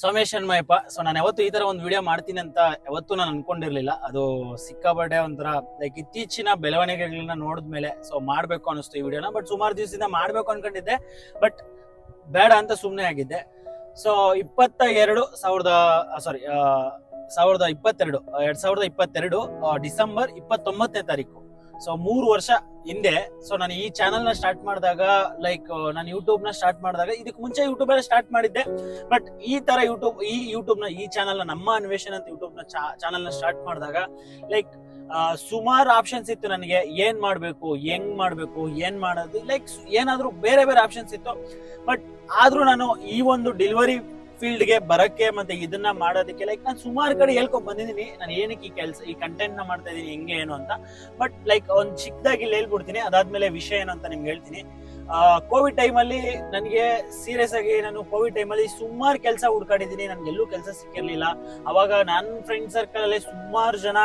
Somesh ಅನ್ಮಯಪ್ಪ so ನಾನು ಯಾವತ್ತು ಈ ತರ ಒಂದು ವಿಡಿಯೋ ಮಾಡ್ತೀನಿ ಅಂತ ಯಾವತ್ತೂ ನಾನು ಅನ್ಕೊಂಡಿರ್ಲಿಲ್ಲ. ಅದು ಸಿಕ್ಕಾಪಟ್ಟೆ ಒಂಥರ ಲೈಕ್ ಇತ್ತೀಚಿನ ಬೆಳವಣಿಗೆಗಳನ್ನ ನೋಡಿದ್ಮೇಲೆ ಸೊ ಮಾಡ್ಬೇಕು ಅನಿಸ್ತು ಈ ವಿಡಿಯೋನ ಬಟ್ ಸುಮಾರು ದಿವಸದಿಂದ ಮಾಡ್ಬೇಕು ಅನ್ಕೊಂಡಿದ್ದೆ. ಬಟ್ ಬೇಡ ಅಂತ ಸುಮ್ಮನೆ ಆಗಿದ್ದೆ. ಸೊ ಇಪ್ಪತ್ತ ಎರಡು ಸಾವಿರದ ಸಾರಿ ಸಾವಿರದ ಇಪ್ಪತ್ತೆರಡು, ಎರಡ್ ಸಾವಿರದ ಇಪ್ಪತ್ತೆರಡು ಡಿಸೆಂಬರ್ ಇಪ್ಪತ್ತೊಂಬತ್ತನೇ ತಾರೀಕು. ಸೊ ಮೂರು ವರ್ಷ ಹಿಂದೆ. ಸೊ ನಾನು ಈ ಚಾನಲ್ನ ಸ್ಟಾರ್ಟ್ ಮಾಡಿದಾಗ ಲೈಕ್ ನಾನು ಯೂಟ್ಯೂಬ್ನ ಸ್ಟಾರ್ಟ್ ಮಾಡಿದಾಗ ಇದಕ್ಕೆ ಮುಂಚೆ ಯೂಟ್ಯೂಬ್ ಅಲ್ಲಿ ಸ್ಟಾರ್ಟ್ ಮಾಡಿದ್ದೆ. ಬಟ್ ಈ ತರ ಯೂಟ್ಯೂಬ್ ಈ ಯೂಟ್ಯೂಬ್ನ, ಈ ಚಾನಲ್ನ, ನಮ್ಮ ಅನ್ವೇಷಣ ಅಂತ ಯೂಟ್ಯೂಬ್ನ ಚಾನಲ್ನ ಸ್ಟಾರ್ಟ್ ಮಾಡಿದಾಗ ಲೈಕ್ ಸುಮಾರು ಆಪ್ಷನ್ಸ್ ಇತ್ತು ನನಗೆ. ಏನ್ ಮಾಡ್ಬೇಕು, ಹೆಂಗ್ ಮಾಡ್ಬೇಕು, ಏನ್ ಮಾಡೋದು ಲೈಕ್ ಏನಾದ್ರೂ ಬೇರೆ ಬೇರೆ ಆಪ್ಷನ್ಸ್ ಇತ್ತು. ಬಟ್ ಆದ್ರೂ ನಾನು ಈ ಒಂದು ಡೆಲಿವರಿ ಫೀಲ್ಡ್ಗೆ ಬರಕ್ಕೆ ಮತ್ತೆ ಇದನ್ನ ಮಾಡೋದಕ್ಕೆ ಲೈಕ್ ನಾನು ಸುಮಾರು ಕಡೆ ಹೇಳ್ಕೊಂಡ್ ಬಂದಿದ್ದೀನಿ. ನಾನು ಏನಕ್ಕೆ ಈ ಕೆಲಸ, ಈ ಕಂಟೆಂಟ್ನ ಮಾಡ್ತಾ ಇದೀನಿ, ಹೆಂಗೆ ಏನು ಅಂತ. ಬಟ್ ಲೈಕ್ ಒಂದ್ ಚಿಕ್ಕದಾಗಿ ಇಲ್ಲಿ ಹೇಳ್ಬಿಡ್ತೀನಿ. ಅದಾದ್ಮೇಲೆ ವಿಷಯ ಏನು ಅಂತ ನಿಮ್ಗೆ ಹೇಳ್ತೀನಿ. ಕೋವಿಡ್ ಟೈಮಲ್ಲಿ ನನಗೆ ಸೀರಿಯಸ್ ಆಗಿ ನಾನು ಕೋವಿಡ್ ಟೈಮಲ್ಲಿ ಸುಮಾರು ಕೆಲಸ ಹುಡ್ಕಾಡಿದ್ದೀನಿ. ನನ್ಗೆ ಎಲ್ಲೂ ಕೆಲಸ ಸಿಕ್ಕಿರಲಿಲ್ಲ. ಅವಾಗ ನನ್ನ ಫ್ರೆಂಡ್ ಸರ್ಕಲ್ ಅಲ್ಲಿ ಸುಮಾರು ಜನ,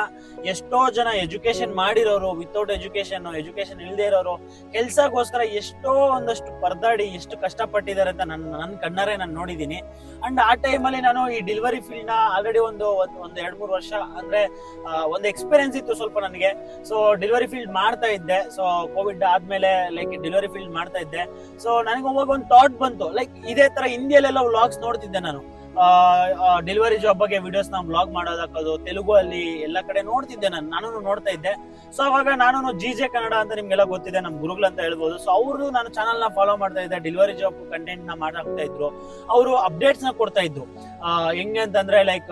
ಎಷ್ಟೋ ಜನ ಎಜುಕೇಶನ್ ಮಾಡಿರೋರು ವಿತೌಟ್ ಎಜುಕೇಶನ್ ಎಜುಕೇಶನ್ ಇಲ್ಲದೆ ಇರೋರು ಕೆಲ್ಸಕ್ಕೋಸ್ಕರ ಎಷ್ಟೋ ಒಂದಷ್ಟು ಪರದಾಡಿ, ಎಷ್ಟು ಕಷ್ಟಪಟ್ಟಿದ್ದಾರೆ ಅಂತ ನನ್ನ ನನ್ನ ಕಣ್ಣಾರೆ ನಾನು ನೋಡಿದ್ದೀನಿ. ಅಂಡ್ ಆ ಟೈಮಲ್ಲಿ ನಾನು ಈ ಡೆಲಿವರಿ ಫೀಲ್ಡ್ನ ಆಲ್ರೆಡಿ ಒಂದ್- ಒಂದು ಎರಡ್, ಮೂರು ವರ್ಷ ಅಂದ್ರೆ ಒಂದು ಎಕ್ಸ್ಪೀರಿಯನ್ಸ್ ಇತ್ತು ಸ್ವಲ್ಪ ನನಗೆ. ಸೊ ಡೆಲಿವರಿ ಫೀಲ್ಡ್ ಮಾಡ್ತಾ ಇದ್ದೆ. ಸೊ ಕೋವಿಡ್ ಆದ್ಮೇಲೆ ಲೈಕ್ ಡೆಲಿವರಿ ಫೀಲ್ಡ್ ಮಾಡ್ತಾ ಇದ್ದೆ. ಸೊ ನನಗೆ ಅವಾಗ ಒಂದು ಥಾಟ್ ಬಂತು. ಲೈಕ್ ಇದೇ ತರ ಹಿಂದಿಯಲ್ಲೆಲ್ಲ ವ್ಲಾಗ್ಸ್ ನೋಡ್ತಿದ್ದೆ ನಾನು. ಡೆಲಿವರಿ ಜಾಬ್ ಬಗ್ಗೆ ವಿಡಿಯೋಸ್ ನಾವು ಬ್ಲಾಗ್ ಮಾಡೋದಾಕೋದು ತೆಲುಗು ಅಲ್ಲಿ ಎಲ್ಲ ಕಡೆ ನೋಡ್ತಿದ್ದೆ ನಾನು ನಾನು ನೋಡ್ತಾ ಇದ್ದೆ. ಸೊ ಅವಾಗ ನಾನು ಜಿ ಜೆ ಕನ್ನಡ ಅಂತ ನಿಮ್ಗೆಲ್ಲ ಗೊತ್ತಿದೆ, ನಮ್ ಗುರುಗಳು ಅಂತ ಹೇಳ್ಬೋದು. ಸೊ ಅವರು ನಾನು ಚಾನಲ್ನ ಫಾಲೋ ಮಾಡ್ತಾ ಇದ್ದೆ ಡೆಲಿವರಿ ಜಾಬ್ ಕಂಟೆಂಟ್ನ ಮಾಡಾಕ್ತಾ ಇದ್ರು. ಅವರು ಅಪ್ಡೇಟ್ಸ್ನ ಕೊಡ್ತಾ ಇದ್ರು. ಹೆಂಗೆ ಅಂತಂದ್ರೆ ಲೈಕ್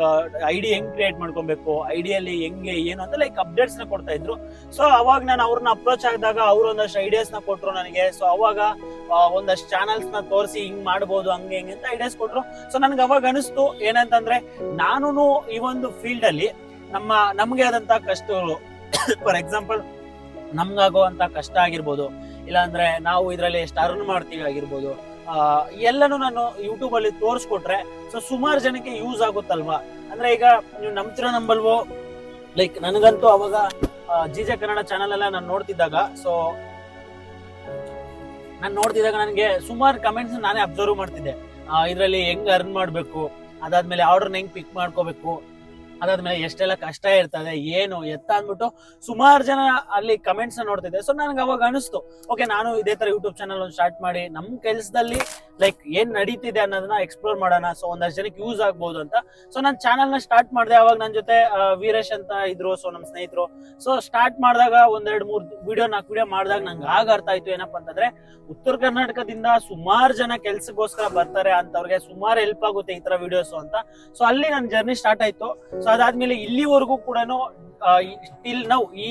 ಐಡಿ ಹೆಂಗ್ ಕ್ರಿಯೇಟ್ ಮಾಡ್ಕೊಬೇಕು ಐಡಿಯಲ್ಲಿ ಹೆಂಗೆ, ಏನು ಅಂತ ಲೈಕ್ ಅಪ್ಡೇಟ್ಸ್ನ ಕೊಡ್ತಾ ಇದ್ರು. ಸೊ ಅವಾಗ ನಾನು ಅವ್ರನ್ನ ಅಪ್ರೋಚ್ ಆಗಿದಾಗ ಅವ್ರು ಒಂದಷ್ಟು ಐಡಿಯಾಸ್ನ ಕೊಟ್ರು ನನಗೆ. ಸೊ ಅವಾಗ ಒಂದಷ್ಟು ಚಾನಲ್ಸ್ನ ತೋರಿಸಿ ಹಿಂಗ್ ಮಾಡ್ಬೋದು, ಹಂಗೆ ಹಿಂಗೆ ಅಂತ ಐಡಿಯಾಸ್ ಕೊಟ್ರು. ಸೊ ನನ್ಗೆ ಅವಾಗ ಅನಿಸ್ತು ಏನಂತಂದ್ರೆ ನಾನು ಈ ಒಂದು ಫೀಲ್ಡ್ ಅಲ್ಲಿ ನಮ್ಮ ನಮ್ಗೆ ಆದಂತ ಕಷ್ಟಗಳು ಫಾರ್ ಎಕ್ಸಾಂಪಲ್ ನಮ್ಗಾಗುವಂತ ಕಷ್ಟ ಆಗಿರ್ಬೋದು ಇಲ್ಲಾಂದ್ರೆ ನಾವು ಇದ್ರಲ್ಲಿ ಎಷ್ಟು ಅರ್ನ್ ಮಾಡ್ತೀವಿ ಆಗಿರ್ಬೋದು ಆ, ಎಲ್ಲನೂ ನಾನು ಯೂಟ್ಯೂಬ್ ಅಲ್ಲಿ ತೋರಿಸ್ಕೊಟ್ರೆ ಸೊ ಸುಮಾರು ಜನಕ್ಕೆ ಯೂಸ್ ಆಗುತ್ತಲ್ವಾ? ಅಂದ್ರೆ ಈಗ ನೀವು ನಂಬ್ತಿರೋ ನಂಬಲ್ವೋ? ಲೈಕ್ ನನಗಂತೂ ಅವಾಗ ಜಿಜೆ ಕನ್ನಡ ಚಾನಲ್ ಎಲ್ಲ ನಾನು ನೋಡ್ತಿದ್ದಾಗ ಸೊ ನಾನು ನೋಡ್ತಿದ್ದಾಗ ನನಗೆ ಸುಮಾರು ಕಮೆಂಟ್ಸ್ ನಾನೇ ಅಬ್ಸರ್ವ್ ಮಾಡ್ತಿದ್ದೆ. ಇದರಲ್ಲಿ ಹೆಂಗ್ ಅರ್ನ್ ಮಾಡ್ಬೇಕು? ಅದಾದ್ಮೇಲೆ ಆರ್ಡರ್ನ ಹೆಂಗ್ ಪಿಕ್ ಮಾಡ್ಕೋಬೇಕು? ಅದಾದ್ಮೇಲೆ ಎಷ್ಟೆಲ್ಲ ಕಷ್ಟ ಇರ್ತದೆ, ಏನು, ಎತ್ತ ಅಂದ್ಬಿಟ್ಟು ಸುಮಾರು ಜನ ಅಲ್ಲಿ ಕಮೆಂಟ್ಸ್ ನೋಡ್ತಿದ್ದೆ ಸೊ ನನಗೆ ಅವಾಗ ಅನಿಸ್ತು ಓಕೆ ನಾನು ಇದೇ ತರ ಯೂಟ್ಯೂಬ್ ಚಾನಲ್ ಒಂದು ಸ್ಟಾರ್ಟ್ ಮಾಡಿ ನಮ್ಮ ಕೆಲಸದಲ್ಲಿ ಲೈಕ್ ಏನ್ ನಡೀತಿದೆ ಅನ್ನೋದನ್ನ ಎಕ್ಸ್ಪ್ಲೋರ್ ಮಾಡೋಣ. ಸೊ ಒಂದಷ್ಟು ಜನಕ್ಕೆ ಯೂಸ್ ಆಗ್ಬಹುದು ಅಂತ. ಸೊ ನಾನು ಚಾನಲ್ನ ಸ್ಟಾರ್ಟ್ ಮಾಡಿದೆ. ಅವಾಗ ನನ್ನ ಜೊತೆ ವೀರೇಶ್ ಅಂತ ಇದ್ರು. ಸೊ ನಮ್ಮ ಸ್ನೇಹಿತರು. ಸೊ ಸ್ಟಾರ್ಟ್ ಮಾಡಿದಾಗ ಒಂದೆರಡು ಮೂರು ವಿಡಿಯೋ ನಾಲ್ಕು ವಿಡಿಯೋ ಮಾಡಿದಾಗ ನಂಗೆ ಆಗ ಅರ್ಥ ಆಯ್ತು. ಏನಪ್ಪಾ ಅಂತಂದ್ರೆ, ಉತ್ತರ ಕರ್ನಾಟಕದಿಂದ ಸುಮಾರು ಜನ ಕೆಲ್ಸಕ್ಕೋಸ್ಕರ ಬರ್ತಾರೆ ಅಂತವ್ರಿಗೆ ಸುಮಾರು ಹೆಲ್ಪ್ ಆಗುತ್ತೆ ಈ ತರ ವಿಡಿಯೋಸ್ ಅಂತ. ಸೊ ಅಲ್ಲಿ ನನ್ನ ಜರ್ನಿ ಸ್ಟಾರ್ಟ್ ಆಯ್ತು. ಸೊ ಅದಾದ್ಮೇಲೆ ಇಲ್ಲಿವರೆಗೂ ಕೂಡ ಟಿಲ್ ನಾವು ಈ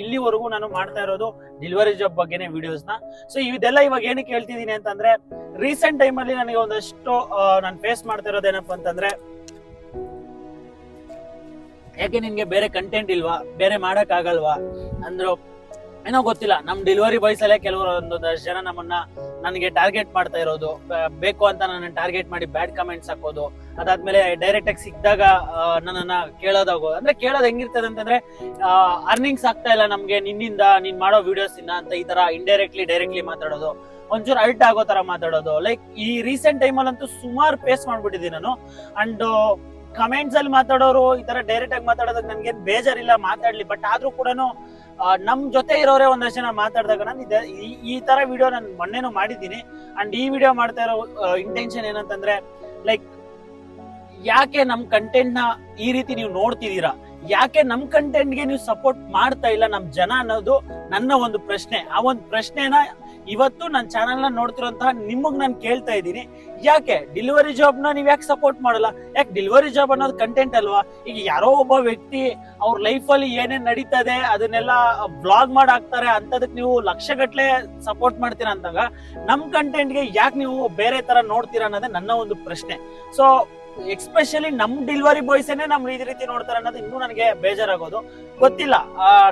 ಇಲ್ಲಿವರೆಗೂ ನಾನು ಮಾಡ್ತಾ ಇರೋದು ಡೆಲಿವರಿ ಜಾಬ್ ಬಗ್ಗೆನೇ ವಿಡಿಯೋಸ್ನ. ಸೊ ಇದೆಲ್ಲ ಇವಾಗ ಏನಕ್ಕೆ ಹೇಳ್ತಿದೀನಿ ಅಂತಂದ್ರೆ ರೀಸೆಂಟ್ ಟೈಮ್ ಅಲ್ಲಿ ನನಗೆ ಒಂದಷ್ಟು ನಾನು ಫೇಸ್ ಮಾಡ್ತಾ ಇರೋದು ಏನಪ್ಪಾ ಅಂತಂದ್ರೆ, ಯಾಕೆ ನಿನ್ಗೆ ಬೇರೆ ಕಂಟೆಂಟ್ ಇಲ್ವಾ? ಬೇರೆ ಮಾಡಕ್ ಆಗಲ್ವಾ ಅಂದ್ರು ಏನೋ ಗೊತ್ತಿಲ್ಲ, ನಮ್ ಡೆಲಿವರಿ ಬಾಯ್ಸ್ ಅಲ್ಲೇ ಕೆಲವರು ಒಂದೊಂದಷ್ಟು ಜನ ನಮ್ಮನ್ನ ನನಗೆ ಟಾರ್ಗೆಟ್ ಮಾಡ್ತಾ ಇರೋದು. ಬೇಕು ಅಂತ ನನ್ನ ಟಾರ್ಗೆಟ್ ಮಾಡಿ ಬ್ಯಾಡ್ ಕಮೆಂಟ್ಸ್ ಹಾಕೋದು. ಅದಾದ್ಮೇಲೆ ಡೈರೆಕ್ಟ್ ಆಗಿ ಸಿಕ್ಕಿದಾಗ ನನ್ನನ್ನ ಕೇಳೋದಾಗೋದು ಅಂದ್ರೆ ಕೇಳೋದು ಹೆಂಗಿರ್ತದೆ ಅಂತಂದ್ರೆ ಅರ್ನಿಂಗ್ಸ್ ಆಗ್ತಾ ಇಲ್ಲ ನಮ್ಗೆ ನಿನ್ನಿಂದ, ನೀನ್ ಮಾಡೋ ವಿಡಿಯೋಸ್ ಇಂದ ಅಂತ ಈ ತರ ಇಂಡೈರೆಕ್ಟ್ಲಿ ಡೈರೆಕ್ಟ್ಲಿ ಮಾತಾಡೋದು. ಒಂಚೂರು ಅಲ್ಟ್ ಆಗೋ ತರ ಮಾತಾಡೋದು. ಲೈಕ್ ಈ ರೀಸೆಂಟ್ ಟೈಮಲ್ಲಂತೂ ಸುಮಾರು ಫೇಸ್ ಮಾಡ್ಬಿಟ್ಟಿದ್ದೀನಿ ನಾನು. ಅಂಡ್ ಕಮೆಂಟ್ಸ್ ಅಲ್ಲಿ ಮಾತಾಡೋರು ಈ ತರ ಡೈರೆಕ್ಟ್ ಆಗಿ ಮಾತಾಡೋದಕ್ಕೆ ನನ್ಗೆ ಬೇಜಾರಿಲ್ಲ, ಮಾತಾಡ್ಲಿ. ಬಟ್ ಆದ್ರೂ ಕೂಡ ನಮ್ ಜೊತೆ ಇರೋರೆ ಒಂದಷ್ಟು ಜನ ಮಾತಾಡಿದಾಗ ನಾನು ಈ- ತರ ವಿಡಿಯೋ ನಾನು ಮೊನ್ನೆನೂ ಮಾಡಿದ್ದೀನಿ. ಅಂಡ್ ಈ ವಿಡಿಯೋ ಮಾಡ್ತಾ ಇರೋ ಇಂಟೆನ್ಷನ್ ಏನಂತಂದ್ರೆ ಲೈಕ್ ಯಾಕೆ ನಮ್ ಕಂಟೆಂಟ್ನ ಈ ರೀತಿ ನೀವು ನೋಡ್ತಿದ್ದೀರಾ? ಯಾಕೆ ನಮ್ ಕಂಟೆಂಟ್ಗೆ ನೀವು ಸಪೋರ್ಟ್ ಮಾಡ್ತಾ ಇಲ್ಲ ನಮ್ ಜನ ಅನ್ನೋದು ನನ್ನ ಒಂದು ಪ್ರಶ್ನೆ. ಆ ಒಂದು ಪ್ರಶ್ನೆನ ಇವತ್ತು ನನ್ನ ಚಾನಲ್ನ ನೋಡ್ತಿರೋಂತಹ ನಿಮಗ್ ನಾನು ಕೇಳ್ತಾ ಇದ್ದೀನಿ. ಯಾಕೆ? ಡೆಲಿವರಿ ಜಾಬ್ನ ನೀವ್ ಯಾಕೆ ಸಪೋರ್ಟ್ ಮಾಡಲ್ಲ? ಯಾಕೆ ಡೆಲಿವರಿ ಜಾಬ್ ಅನ್ನೋದು ಕಂಟೆಂಟ್ ಅಲ್ವಾ? ಈಗ ಯಾರೋ ಒಬ್ಬ ವ್ಯಕ್ತಿ ಅವ್ರ ಲೈಫ್ ಅಲ್ಲಿ ಏನೇನ್ ನಡೀತದೆ, ಅದನ್ನೆಲ್ಲ ಬ್ಲಾಗ್ ಮಾಡಿ ಹಾಕ್ತಾರೆ ಅಂತದಕ್ ನೀವು ಲಕ್ಷಗಟ್ಲೆ ಸಪೋರ್ಟ್ ಮಾಡ್ತೀರಾ ಅಂದಾಗ, ನಮ್ ಕಂಟೆಂಟ್ಗೆ ಯಾಕೆ ನೀವು ಬೇರೆ ತರ ನೋಡ್ತೀರಾ ಅನ್ನೋದೇ ನನ್ನ ಒಂದು ಪ್ರಶ್ನೆ. ಸೊ ಎಕ್ಸ್ಪೆಷಲಿ ನಮ್ ಡೆಲಿವರಿ ಬಾಯ್ಸೇನೆ ನಮ್ ಈ ರೀತಿ ನೋಡ್ತಾರೆ ಅನ್ನೋದು ಇನ್ನೂ ನನಗೆ ಬೇಜಾರಾಗೋದು. ಗೊತ್ತಿಲ್ಲ.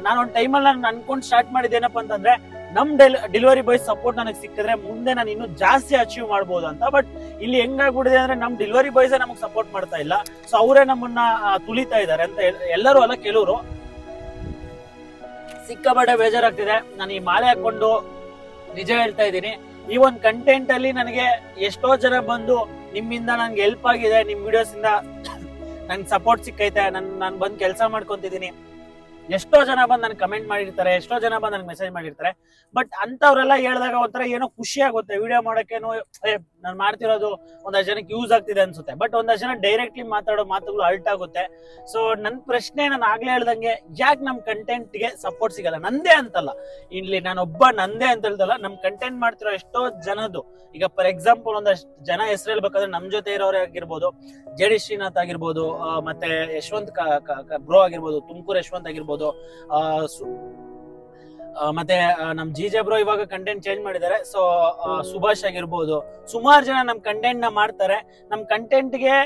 ನಾನು ಒಂದು ಟೈಮಲ್ಲಿ ನಾನು ಅನ್ಕೊಂಡ್ ಸ್ಟಾರ್ಟ್ ಮಾಡಿದ್ದೇನಪ್ಪ ಅಂತಂದ್ರೆ ನಮ್ ಡೆಲಿವರಿ ಬಾಯ್ ಸಪೋರ್ಟ್ ನನಗೆ ಸಿಕ್ಕಿದ್ರೆ ಮುಂದೆ ನಾನು ಇನ್ನೂ ಜಾಸ್ತಿ ಅಚೀವ್ ಮಾಡ್ಬೋದು ಅಂತ. ಬಟ್ ಇಲ್ಲಿ ಹೆಂಗಾಗ್ಬಿಟ್ಟಿದೆ ಅಂದ್ರೆ ನಮ್ ಡೆಲಿವರಿ ಬಾಯ್ಸ್ ನಮಗೆ ಸಪೋರ್ಟ್ ಮಾಡ್ತಾ ಇಲ್ಲ. ಸೊ ಅವರೇ ನಮ್ಮನ್ನ ತುಳಿತಾ ಇದ್ದಾರೆ ಅಂತ ಎಲ್ಲರೂ ಅಲ್ಲ ಕೆಲವರು. ಸಿಕ್ಕಾಪಟ್ಟೆ ಬೇಜಾರಾಗ್ತಿದೆ. ನಾನು ಈ ಮಾಲೆ ಹಾಕೊಂಡು ನಿಜ ಹೇಳ್ತಾ ಇದ್ದೀನಿ. ಈ ಒಂದು ಕಂಟೆಂಟ್ ಅಲ್ಲಿ ನನಗೆ ಎಷ್ಟೋ ಜನ ಬಂದು ನಿಮ್ಮಿಂದ ನನ್ಗೆ ಹೆಲ್ಪ್ ಆಗಿದೆ, ನಿಮ್ ವಿಡಿಯೋಸ್ ಇಂದ ನನ್ಗೆ ಸಪೋರ್ಟ್ ಸಿಕ್ಕೈತೆ, ನನ್, ನಾನು ಬಂದು ಕೆಲಸ ಮಾಡ್ಕೊಂತಿದೀನಿ ಎಷ್ಟೋ ಜನ ಬಂದ್ ನನ್ಗೆ ಕಮೆಂಟ್ ಮಾಡಿರ್ತಾರೆ, ಎಷ್ಟೋ ಜನ ಬಂದು ನನ್ಗೆ ಮೆಸೇಜ್ ಮಾಡಿರ್ತಾರೆ ಬಟ್ ಅಂತವ್ರೆಲ್ಲ ಹೇಳಿದಾಗ ಒಂಥರ ಏನೋ ಖುಷಿ ಆಗುತ್ತೆ. ವಿಡಿಯೋ ಮಾಡೋಕ್ಕೇನೋ ನಾನು ಮಾಡ್ತಿರೋದು ಒಂದಷ್ಟು ಜನಕ್ಕೆ ಯೂಸ್ ಆಗ್ತಿದೆ ಅನ್ಸುತ್ತೆ. ಬಟ್ ಒಂದಷ್ಟು ಜನ ಡೈರೆಕ್ಟ್ಲಿ ಮಾತಾಡೋ ಮಾತುಗಳು ಅಲ್ಟ್ ಆಗುತ್ತೆ. ಸೊ ನನ್ನ ಪ್ರಶ್ನೆ ನಾನು ಆಗ್ಲೇ ಹೇಳ್ದಂಗೆ ಯಾಕೆ ನಮ್ಮ ಕಂಟೆಂಟ್ಗೆ ಸಪೋರ್ಟ್ ಸಿಗಲ್ಲ? ನಂದೇ ಅಂತಲ್ಲ. ಇಲ್ಲಿ ನಾನು ಒಬ್ಬ, ನಂದೇ ಅಂತ ಹೇಳ್ದಲ್ಲ ನಮ್ಮ ಕಂಟೆಂಟ್ ಮಾಡ್ತಿರೋ ಎಷ್ಟೋ ಜನದ್ದು ಈಗ ಫಾರ್ ಎಕ್ಸಾಂಪಲ್ ಒಂದಷ್ಟು ಜನ ಹೆಸರು ಹೇಳ್ಬೇಕಾದ್ರೆ ನಮ್ಮ ಜೊತೆ ಇರೋರೇ ಆಗಿರ್ಬೋದು. ಜೆ ಡಿ ಶ್ರೀನಾಥ್ ಆಗಿರ್ಬೋದು ಮತ್ತೆ ಯಶವಂತ್ ಬ್ರೋ ಆಗಿರ್ಬೋದು, ತುಮಕೂರು ಯಶವಂತ್ ಆಗಿರ್ಬೋದು ಮತ್ತೆ ನಮ್ ಜಿ ಬ್ರೋ ಇವಾಗ ಕಂಟೆಂಟ್ ಚೇಂಜ್ ಮಾಡಿದ್ದಾರೆ. ಸೊ ಸುಭಾಷ್ ಆಗಿರ್ಬೋದು, ಸುಮಾರು ಜನ ನಮ್ ಕಂಟೆಂಟ್ನ ಮಾಡ್ತಾರೆ. ನಮ್ ಕಂಟೆಂಟ್ಗೆ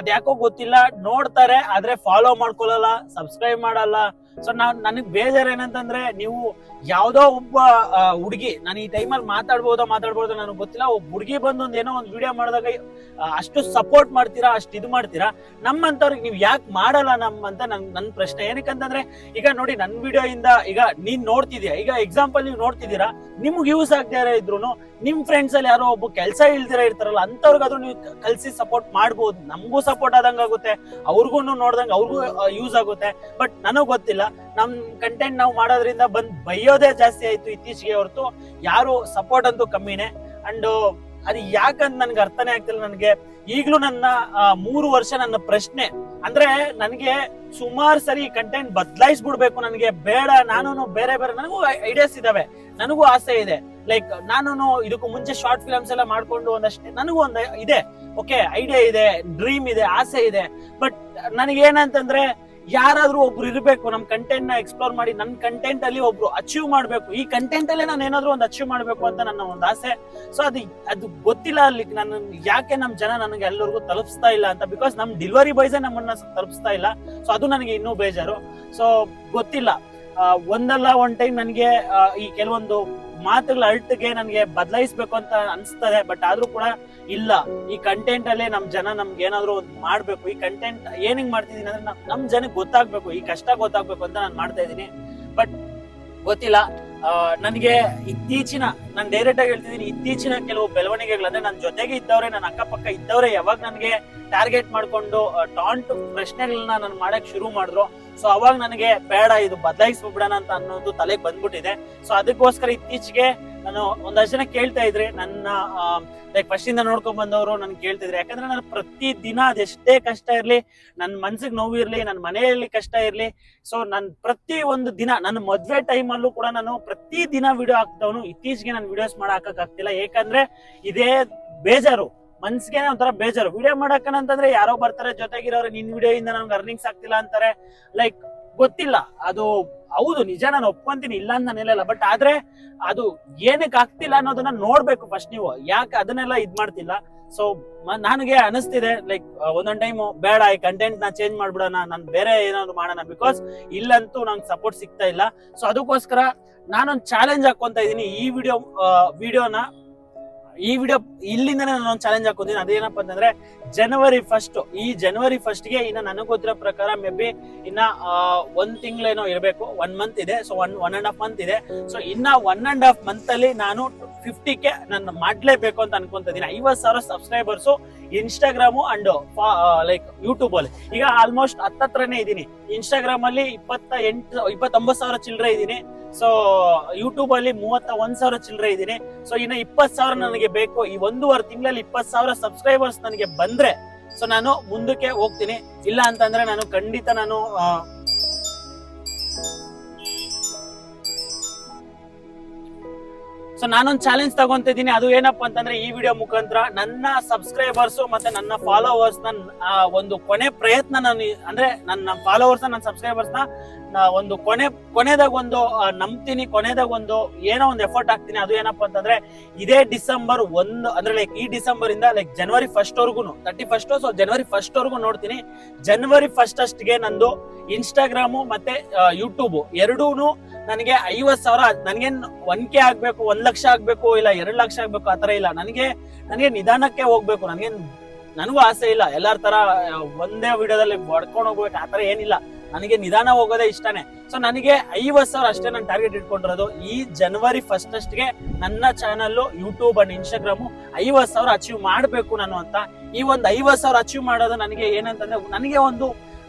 ಅದ್ಯಾಕೋ ಗೊತ್ತಿಲ್ಲ. ನೋಡ್ತಾರೆ, ಆದ್ರೆ ಫಾಲೋ ಮಾಡ್ಕೊಳಲ್ಲ ಸಬ್ಸ್ಕ್ರೈಬ್ ಮಾಡಲ್ಲ. ಸೊ ನಾವ್ ನನಗ್ ಬೇಜಾರ್ ಏನಂತಂದ್ರೆ, ನೀವು ಯಾವ್ದೋ ಒಬ್ಬ ಹುಡುಗಿ, ನಾನು ಈ ಟೈಮಲ್ಲಿ ಮಾತಾಡ್ಬೋದೋ ಮಾತಾಡ್ಬೋದೋ ನನಗೆ ಗೊತ್ತಿಲ್ಲ, ಒಬ್ಬ ಹುಡುಗಿ ಬಂದು ಒಂದ್ ಏನೋ ಒಂದು ವಿಡಿಯೋ ಮಾಡಿದಾಗ ಅಷ್ಟು ಸಪೋರ್ಟ್ ಮಾಡ್ತೀರಾ, ಅಷ್ಟು ಇದು ಮಾಡ್ತೀರಾ? ನಮ್ಮಂತವ್ರಿಗೆ ನೀವು ಯಾಕೆ ಮಾಡಲ್ಲ ನಮ್ಮ ಅಂತ ನನ್ ನನ್ ಪ್ರಶ್ನೆ. ಏನಕ್ಕಂತಂದ್ರೆ, ಈಗ ನೋಡಿ, ನನ್ ವಿಡಿಯೋ ಇಂದ, ಈಗ ನೀನ್ ನೋಡ್ತಿದ್ಯಾ? ಈಗ ಎಕ್ಸಾಂಪಲ್ ನೀವು ನೋಡ್ತಿದ್ದೀರಾ ನಿಮ್ಗೆ ಯೂಸ್ ಆಗದೆ ಇದ್ರು ನಿಮ್ ಫ್ರೆಂಡ್ಸ್ ಅಲ್ಲಿ ಯಾರೋ ಒಬ್ಬ ಕೆಲಸ ಇಲ್ದಿರ ಇರ್ತಾರಲ್ಲ ಅಂತವ್ರಿಗಾದ್ರೂ ನೀವು ಕಲ್ಸಿ ಸಪೋರ್ಟ್ ಮಾಡ್ಬೋದು. ನಮಗೂ ಸಪೋರ್ಟ್ ಆದಂಗ ಆಗುತ್ತೆ ಅವ್ರಿಗೂ ನೋಡ್ದಂಗ ಅವ್ರಿಗೂ ಯೂಸ್ ಆಗುತ್ತೆ. ಬಟ್ ನನಗ್ ಗೊತ್ತಿಲ್ಲ ನಮ್ ಕಂಟೆಂಟ್ ನಾವು ಮಾಡೋದ್ರಿಂದ ಬಂದ್ ಬೈಯೋದೇ ಜಾಸ್ತಿ ಆಯ್ತು ಇತ್ತೀಚೆಗೆ ಹೊರತು. ಯಾರು ಸಪೋರ್ಟ್ ಅಂತೂ ಕಮ್ಮಿನೇ. ಅಂಡ್ ಅದು ಯಾಕಂತ ನನ್ಗೆ ಅರ್ಥನೇ ಆಗ್ತಿಲ್ಲ ನನಗೆ. ಈಗ್ಲೂ ನನ್ನ ಮೂರು ವರ್ಷ ನನ್ನ ಪ್ರಶ್ನೆ. ಅಂದ್ರೆ ನನಗೆ ಸುಮಾರು ಸರಿ ಕಂಟೆಂಟ್ ಬದಲಾಯಿಸ್ಬಿಡ್ಬೇಕು ನನಗೆ. ಬೇಡ ನಾನು ಬೇರೆ ಬೇರೆ, ನನಗೂ ಐಡಿಯಾಸ್ ಇದಾವೆ. ನನಗೂ ಆಸೆ ಇದೆ. ಲೈಕ್ ನಾನು ಇದಕ್ಕೂ ಮುಂಚೆ ಶಾರ್ಟ್ ಫಿಲಮ್ಸ್ ಎಲ್ಲ ಮಾಡ್ಕೊಂಡು ಒಂದಷ್ಟೇ, ನನಗೂ ಒಂದು ಇದೆ. ಓಕೆ ಐಡಿಯಾ ಇದೆ ಡ್ರೀಮ್ ಇದೆ, ಆಸೆ ಇದೆ. ಬಟ್ ನನಗೇನಂತಂದ್ರೆ ಯಾರಾದ್ರೂ ಒಬ್ರು ಇರಬೇಕು, ನಮ್ ಕಂಟೆಂಟ್ನ ಎಕ್ಸ್ಪ್ಲೋರ್ ಮಾಡಿ ನನ್ನ ಕಂಟೆಂಟ್ ಅಲ್ಲಿ ಒಬ್ರು ಅಚೀವ್ ಮಾಡ್ಬೇಕು. ಈ ಕಂಟೆಂಟ್ ಅಲ್ಲೇ ನಾನು ಏನಾದ್ರೂ ಒಂದು ಅಚೀವ್ ಮಾಡ್ಬೇಕು ಅಂತ ನನ್ನ ಒಂದು ಆಸೆ. ಸೊ ಅದು ಅದು ಗೊತ್ತಿಲ್ಲ ಅಲ್ಲಿ ನಾನು, ಯಾಕೆ ನಮ್ಮ ಜನ ನನಗೆ ಎಲ್ಲರಿಗೂ ತಲುಪಿಸ್ತಾ ಇಲ್ಲ ಅಂತ. ಬಿಕಾಸ್ ನಮ್ಮ ಡೆಲಿವರಿ ಬಾಯ್ಸೇ ನಮ್ಮನ್ನ ತಲುಪಿಸ್ತಾ ಇಲ್ಲ. ಸೊ ಅದು ನನಗೆ ಇನ್ನೂ ಬೇಜಾರು. ಸೊ ಗೊತ್ತಿಲ್ಲ. ಒಂದಲ್ಲ ಒನ್ ಟೈಮ್ ನನಗೆ ಈ ಕೆಲವೊಂದು ಮಾತುಗಳ ಅಲ್ಟ್ಗೆ ನನಗೆ ಬದಲಾಯಿಸ್ಬೇಕು ಅಂತ ಅನ್ಸ್ತದೆ ಬಟ್ ಆದ್ರೂ ಕೂಡ ಇಲ್ಲ. ಈ ಕಂಟೆಂಟ್ ಅಲ್ಲೇ ನಮ್ ಜನ ನಮ್ಗೆ ಏನಾದ್ರು ಒಂದು ಮಾಡ್ಬೇಕು. ಈ ಕಂಟೆಂಟ್ ಏನಿಂಗ್ ಮಾಡ್ತಿದೀನಿ ಅಂದ್ರೆ ನಮ್- ನಮ್ ಜನಕ್ಕೆ ಗೊತ್ತಾಗ್ಬೇಕು. ಈ ಕಷ್ಟ ಗೊತ್ತಾಗ್ಬೇಕು ಅಂತ ನಾನು ಮಾಡ್ತಾ ಇದ್ದೀನಿ. ಬಟ್ ಗೊತ್ತಿಲ್ಲ. ನನಗೆ ಇತ್ತೀಚಿನ, ನಾನು ಡೈರೆಕ್ಟ್ ಆಗಿ ಹೇಳ್ತಿದ್ದೀನಿ, ಇತ್ತೀಚಿನ ಕೆಲವು ಬೆಳವಣಿಗೆಗಳು, ಅಂದ್ರೆ ನನ್ನ ಜೊತೆಗೆ ಇದ್ದವ್ರೆ ನನ್ನ ಅಕ್ಕಪಕ್ಕ ಇದ್ದವರೇ, ಯಾವಾಗ ನನಗೆ ಟಾರ್ಗೆಟ್ ಮಾಡ್ಕೊಂಡು ಟಾಂಟ್ ಪ್ರಶ್ನೆಗಳನ್ನ ನಾನು ಮಾಡಕ್ ಶುರು ಮಾಡಿದ್ರು ಸೊ ಅವಾಗ ನನಗೆ ಬೇಡ, ಇದು ಬದಲಾಯಿಸ್ಬಿಡೋಣ ಅಂತ ಅನ್ನೋದು ತಲೆಗೆ ಬಂದ್ಬಿಟ್ಟಿದೆ. ಸೊ ಅದಕ್ಕೋಸ್ಕರ ಇತ್ತೀಚೆಗೆ ನಾನು ಒಂದಷ್ಟು ಜನ ಕೇಳ್ತಾ ಇದ್ರೆ ನನ್ನ ಲೈಕ್ ಫಸ್ಟ್ ಇಂದ ನೋಡ್ಕೊಂಡ್ ಬಂದವರು ನನ್ ಕೇಳ್ತಿದ್ರೆ ಯಾಕಂದ್ರೆ ನಾನು ಪ್ರತಿ ದಿನ ಅದೆಷ್ಟೇ ಕಷ್ಟ ಇರ್ಲಿ ನನ್ನ ಮನ್ಸಿಗೆ ನೋವು ಇರ್ಲಿ ನನ್ನ ಮನೆಯಲ್ಲಿ ಕಷ್ಟ ಇರ್ಲಿ ಸೊ ನನ್ ಪ್ರತಿ ಒಂದು ದಿನ ನನ್ನ ಮದ್ವೆ ಟೈಮ್ ಅಲ್ಲೂ ಕೂಡ ನಾನು ಪ್ರತಿ ದಿನ ವಿಡಿಯೋ ಹಾಕ್ತವನು ಇತ್ತೀಚೆಗೆ ನಾನು ವಿಡಿಯೋಸ್ ಮಾಡಕ್ ಆಗ್ತಿಲ್ಲ. ಯಾಕಂದ್ರೆ ಇದೇ ಬೇಜಾರು. ಮನ್ಸಿಗೆ ಒಂಥರ ಬೇಜಾರು. ವಿಡಿಯೋ ಮಾಡಕ್ಕನಂತಂದ್ರೆ ಯಾರೋ ಬರ್ತಾರೆ, ಜೊತೆಗಿರೋರು ನಿನ್ ವಿಡಿಯೋ ಇಂದ ನನ್ಗೆ ಅರ್ನಿಂಗ್ಸ್ ಆಗ್ತಿಲ್ಲ ಅಂತಾರೆ. ಲೈಕ್ ಗೊತ್ತಿಲ್ಲ. ಅದು ಹೌದು, ನಿಜ ನಾನು ಒಪ್ಕೊಂತೀನಿ, ಇಲ್ಲ ಅಂತ ನಾನು ಹೇಳಲ್ಲ ಬಟ್ ಆದ್ರೆ ಅದು ಏನಕ್ಕೆ ಆಗ್ತಿಲ್ಲ ಅನ್ನೋದನ್ನ ನೋಡ್ಬೇಕು ಫಸ್ಟ್ ನೀವು. ಯಾಕೆ ಅದನ್ನೆಲ್ಲ ಇದ್ ಮಾಡ್ತಿಲ್ಲ? ಸೊ ನನಗೆ ಅನಿಸ್ತಿದೆ ಲೈಕ್ ಒಂದೊಂದ್ ಟೈಮ್ ಬೇಡ, ಈ ಕಂಟೆಂಟ್ನ ಚೇಂಜ್ ಮಾಡ್ಬಿಡೋಣ, ನಾನು ಬೇರೆ ಏನಾದ್ರು ಮಾಡೋಣ ಬಿಕಾಸ್ ಇಲ್ಲಂತೂ ನಂಗೆ ಸಪೋರ್ಟ್ ಸಿಗ್ತಾ ಇಲ್ಲ. ಸೊ ಅದಕ್ಕೋಸ್ಕರ ನಾನೊಂದು ಚಾಲೆಂಜ್ ಹಾಕೊಂತ ಇದೀನಿ. ಈ ವಿಡಿಯೋ ವಿಡಿಯೋನ ಈ ವಿಡಿಯೋ ಇಲ್ಲಿಂದ ನಾನು ಒಂದು ಚಾಲೆಂಜ್ ಹಾಕೋತೀನಿ ಅದೇನಪ್ಪ ಅಂತಂದ್ರೆ ಜನವರಿ ಫಸ್ಟ್ ಈ ಜನವರಿ ಫಸ್ಟ್ಗೆ ಇನ್ನ ನನಗೆ ಗೊತ್ತಿರೋ ಪ್ರಕಾರ ಮೇ ಬಿ ಇನ್ನ ಒಂದ್ ತಿಂಗಳೇನೋ ಇರಬೇಕು. ಒನ್ ಮಂತ್ ಇದೆ. So one one and half month ಇದೆ. ಸೊ ಇನ್ನ ಒನ್ ಅಂಡ್ ಹಾಫ್ ಮಂತ್ ಅಲ್ಲಿ ನಾನು ಫಿಫ್ಟಿ ಕೆ ನಾನು ಮಾಡ್ಲೇಬೇಕು ಅಂತ ಅನ್ಕೊಂತ ಇದೀನಿ. ಐವತ್ ಸಾವಿರ subscribers Instagram and like YouTube ಅಲ್ಲಿ. ಈಗ ಆಲ್ಮೋಸ್ಟ್ ಹತ್ತತ್ರನೇ ಇದೀನಿ. ಇನ್ಸ್ಟಾಗ್ರಾಮ್ ಅಲ್ಲಿ ಇಪ್ಪತ್ತ ಎಂಟು, ಇಪ್ಪತ್ತೊಂಬತ್ತು ಸಾವಿರ ಚಿಲ್ಲರೆ ಇದೀನಿ. ಸೊ ಯೂಟ್ಯೂಬ್ ಅಲ್ಲಿ ಮೂವತ್ತ ಒಂದ್ ಸಾವಿರ ಚಿಲ್ಲರೆ ಇದ್ದೀನಿ. ಸೊ ಇನ್ನ ಇಪ್ಪತ್ ಸಾವಿರ ನನಗೆ ಬೇಕು. ಈ ಒಂದೂವರೆ ತಿಂಗಳಲ್ಲಿ ಇಪ್ಪತ್ ಸಾವಿರ ಸಬ್ಸ್ಕ್ರೈಬರ್ಸ್ ನನಗೆ ಬಂದ್ರೆ ಸೊ ನಾನು ಮುಂದಕ್ಕೆ ಹೋಗ್ತೀನಿ. ಇಲ್ಲ ಅಂತಂದ್ರೆ ನಾನು ಖಂಡಿತ ನಾನು ಸೊ ನಾನೊಂದು ಚಾಲೆಂಜ್ ತಗೊಂತಿದ್ದೀನಿ. ಅದು ಏನಪ್ಪಾ ಅಂತಂದ್ರೆ, ಈ ವಿಡಿಯೋ ಮುಖಾಂತರ ನನ್ನ ಸಬ್ಸ್ಕ್ರೈಬರ್ಸ್ ಮತ್ತೆ ನನ್ನ ಫಾಲೋವರ್ಸ್ನ ಒಂದು ಕೊನೆ ಪ್ರಯತ್ನ ನಾನು ಅಂದ್ರೆ ನನ್ನ ಫಾಲೋವರ್ಸ್ ನನ್ನ ಸಬ್ಸ್ಕ್ರೈಬರ್ಸ್ನ ಒಂದು ಕೊನೆ, ಕೊನೆದಾಗ ಒಂದು ನಂಬ್ತೀನಿ. ಕೊನೆದಾಗ ಒಂದು ಏನೋ ಒಂದು ಎಫರ್ಟ್ ಹಾಕ್ತೀನಿ. ಅದು ಏನಪ್ಪಾ ಅಂತಂದ್ರೆ, ಇದೇ ಡಿಸೆಂಬರ್ ಒಂದು ಅಂದ್ರೆ ಲೈಕ್ ಈ ಡಿಸೆಂಬರ್ ಇಂದ ಲೈಕ್ ಜನವರಿ ಫಸ್ಟ್ ವರ್ಗು ತರ್ಟಿ ಫಸ್ಟ್ ಸೊ ಜನವರಿ ಫಸ್ಟ್ ವರ್ಗು ನೋಡ್ತೀನಿ. ಜನವರಿ ಫಸ್ಟ್ ಅಷ್ಟಿಗೆ ನಂದು ಇನ್ಸ್ಟಾಗ್ರಾಮು ಮತ್ತೆ ಯೂಟ್ಯೂಬ್ ಎರಡೂನು ನನಗೆ ಐವತ್ ಸಾವಿರ ನನಗೆ ಒನ್ ಕೆ ಆಗ್ಬೇಕು, ಒಂದ್ ಲಕ್ಷ ಆಗ್ಬೇಕು, ಇಲ್ಲ ಎರಡ್ ಲಕ್ಷ ಆಗ್ಬೇಕು ಆತರ ಇಲ್ಲ. ನನಗೆ ನನಗೆ ನಿಧಾನಕ್ಕೆ ಹೋಗ್ಬೇಕು. ನನಗೆ ನನಗೂ ಆಸೆ ಇಲ್ಲ. ಎಲ್ಲಾರ ತರ ಒಂದೇ ವಿಡಿಯೋದಲ್ಲಿ ಬಡ್ಕೊಂಡು ಹೋಗ್ಬೇಕು. ಆತರ ಏನಿಲ್ಲ. ನನಗೆ ನಿಧಾನ ಹೋಗೋದೇ ಇಷ್ಟನೇ. ಸೊ ನನಗೆ ಐವತ್ ಸಾವಿರ ಅಷ್ಟೇ ನಾನು ಟಾರ್ಗೆಟ್ ಇಟ್ಕೊಂಡಿರೋದು. ಈ ಜನವರಿ ಫಸ್ಟ್ ಅಷ್ಟಿಗೆ ನನ್ನ ಚಾನಲ್ ಯೂಟ್ಯೂಬ್ ಅಂಡ್ ಇನ್ಸ್ಟಾಗ್ರಾಮು ಐವತ್ ಸಾವಿರ ಅಚೀವ್ ಮಾಡಬೇಕು ನಾನು ಅಂತ. ಈ ಒಂದು ಐವತ್ ಸಾವಿರ ಅಚೀವ್ ಮಾಡೋದು ನನಗೆ ಏನಂತಂದ್ರೆ, ನನಗೆ ಒಂದು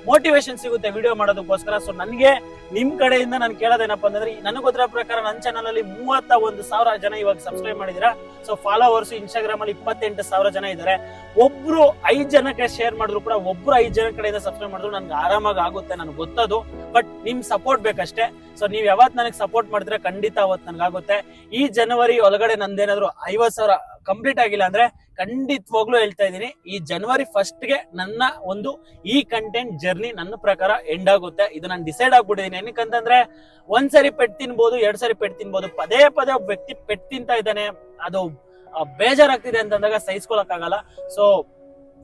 ಮೋಟಿವೇಶನ್ ಸಿಗುತ್ತೆ ವಿಡಿಯೋ ಮಾಡೋದಕ್ಕೋಸ್ಕರ. ಸೊ ನನಗೆ ನಿಮ್ ಕಡೆಯಿಂದ ನಾನು ಕೇಳೋದೇನಪ್ಪ ಅಂದ್ರೆ ನನಗೆ ಗೊತ್ತಿರ ಪ್ರಕಾರ ನನ್ನ ಚಾನಲ್ ಅಲ್ಲಿ ಮೂವತ್ತ ಒಂದು ಸಾವಿರ ಜನ ಇವಾಗ ಸಬ್ಸ್ಕ್ರೈಬ್ ಮಾಡಿದಿರಾ ಸೊ ಫಾಲೋವರ್ಸ್ ಇನ್ಸ್ಟಾಗ್ರಾಮ್ ಅಲ್ಲಿ ಇಪ್ಪತ್ತೆಂಟು ಸಾವಿರ ಜನ ಇದ್ದಾರೆ. ಒಬ್ರು ಐದ್ ಜನಕ್ಕೆ ಶೇರ್ ಮಾಡಿದ್ರು ಕೂಡ, ಒಬ್ರು ಐದ್ ಜನ ಕಡೆಯಿಂದ ಸಬ್ಸ್ಕ್ರೈಬ್ ಮಾಡಿದ್ರು, ನನ್ಗೆ ಆರಾಮಾಗಿ ಆಗುತ್ತೆ ನನಗೆ ಗೊತ್ತದು. ಬಟ್ ನಿಮ್ ಸಪೋರ್ಟ್ ಬೇಕಷ್ಟೇ. ಸೊ ನೀವ್ ಯಾವತ್ ನನಗೆ ಸಪೋರ್ಟ್ ಮಾಡಿದ್ರೆ ಖಂಡಿತ ಅವತ್ ನನ್ಗಾಗುತ್ತೆ ಈ ಜನವರಿ ಒಳಗಡೆ ನಂದೇನಾದ್ರು ಐವತ್ ಸಾವಿರ ಕಂಪ್ಲೀಟ್ ಆಗಿಲ್ಲ ಅಂದ್ರೆ ಖಂಡಿತವಾಗ್ಲೂ ಹೇಳ್ತಾ ಇದ್ದೀನಿ, ಈ ಜನವರಿ ಫಸ್ಟ್ಗೆ ನನ್ನ ಒಂದು ಈ ಕಂಟೆಂಟ್ ಜರ್ನಿ ನನ್ನ ಪ್ರಕಾರ ಎಂಡ್ ಆಗುತ್ತೆ. ಇದು ನಾನು ಡಿಸೈಡ್ ಆಗ್ಬಿಟ್ಟಿದ್ದೀನಿ ಏನಕ್ಕಂತಂದ್ರೆ ಒಂದ್ಸರಿ ಪೆಟ್ ತಿನ್ಬೋದು, ಎರಡ್ ಸರಿ ಪೆಟ್ ತಿನ್ಬೋದು, ಪದೇ ಪದೇ ಒಬ್ಬ ವ್ಯಕ್ತಿ ಪೆಟ್ ತಿಂತಾ ಇದ್ದಾನೆ, ಅದು ಬೇಜಾರಾಗ್ತಿದೆ ಅಂತಂದಾಗ ಸಹಿಸ್ಕೊಳಕ್ ಆಗಲ್ಲ ಸೊ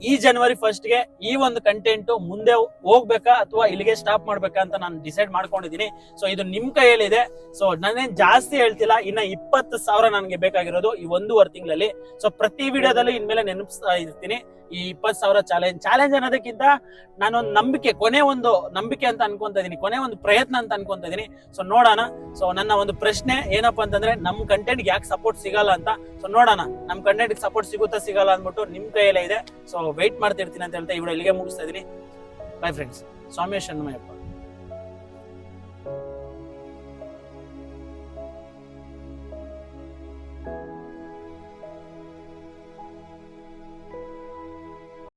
ಈ ಜನವರಿ ಫಸ್ಟ್ಗೆ ಈ ಒಂದು ಕಂಟೆಂಟ್ ಮುಂದೆ ಹೋಗ್ಬೇಕಾ ಅಥವಾ ಇಲ್ಲಿಗೆ ಸ್ಟಾಪ್ ಮಾಡ್ಬೇಕಾ ಅಂತ ನಾನು ಡಿಸೈಡ್ ಮಾಡ್ಕೊಂಡಿದ್ದೀನಿ. ಸೊ ಇದು ನಿಮ್ ಕೈಯಲ್ಲಿದೆ. ಸೊ ನಾನೇನ್ ಜಾಸ್ತಿ ಹೇಳ್ತಿಲ್ಲ. ಇನ್ನ ಇಪ್ಪತ್ತು ಸಾವಿರ ನನಗೆ ಬೇಕಾಗಿರೋದು ಈ ಒಂದೂವರೆ ತಿಂಗಳಲ್ಲಿ. ಸೊ ಪ್ರತಿ ವಿಡಿಯೋದಲ್ಲೂ ಇನ್ಮೇಲೆ ನೆನಪಿಸ್ತಾ ಇರ್ತೀನಿ. ಈ ಇಪ್ಪತ್ತು ಸಾವಿರ ಚಾಲೆಂಜ್ ಚಾಲೆಂಜ್ ಅನ್ನೋದಕ್ಕಿಂತ ನಾನೊಂದು ನಂಬಿಕೆ, ಕೊನೆ ಒಂದು ನಂಬಿಕೆ ಅಂತ ಅನ್ಕೊಂತ ಇದೀನಿ. ಕೊನೆ ಒಂದು ಪ್ರಯತ್ನ ಅಂತ ಅನ್ಕೊಂತ ಇದೀನಿ. ಸೊ ನೋಡೋಣ. ಸೊ ನನ್ನ ಒಂದು ಪ್ರಶ್ನೆ ಏನಪ್ಪಾ ಅಂತಂದ್ರೆ, ನಮ್ ಕಂಟೆಂಟ್ ಯಾಕೆ ಸಪೋರ್ಟ್ ಸಿಗಲ್ಲ ಅಂತ? ಸೊ ನೋಡೋಣ. ನಮ್ ಕಂಟೆಂಟ್ ಸಪೋರ್ಟ್ ಸಿಗುತ್ತಾ ಸಿಗಲ್ಲ ಅಂದ್ಬಿಟ್ಟು ನಿಮ್ ಕೈಯಲ್ಲೇ ಇದೆ. ಸೊ ವೆಯ್ಟ್ ಮಾಡ್ತಿರ್ತೀನಿ ಅಂತ ಹೇಳ್ತಾ ಈ ಇಲ್ಲಿಗೆ ಮುಗಿಸ್ತಾ ಇದೀನಿ ಬೈ ಫ್ರೆಂಡ್ಸ್ ಸ್ವಾಮಿ ಶರಣಮಯ್ಯಪ್ಪ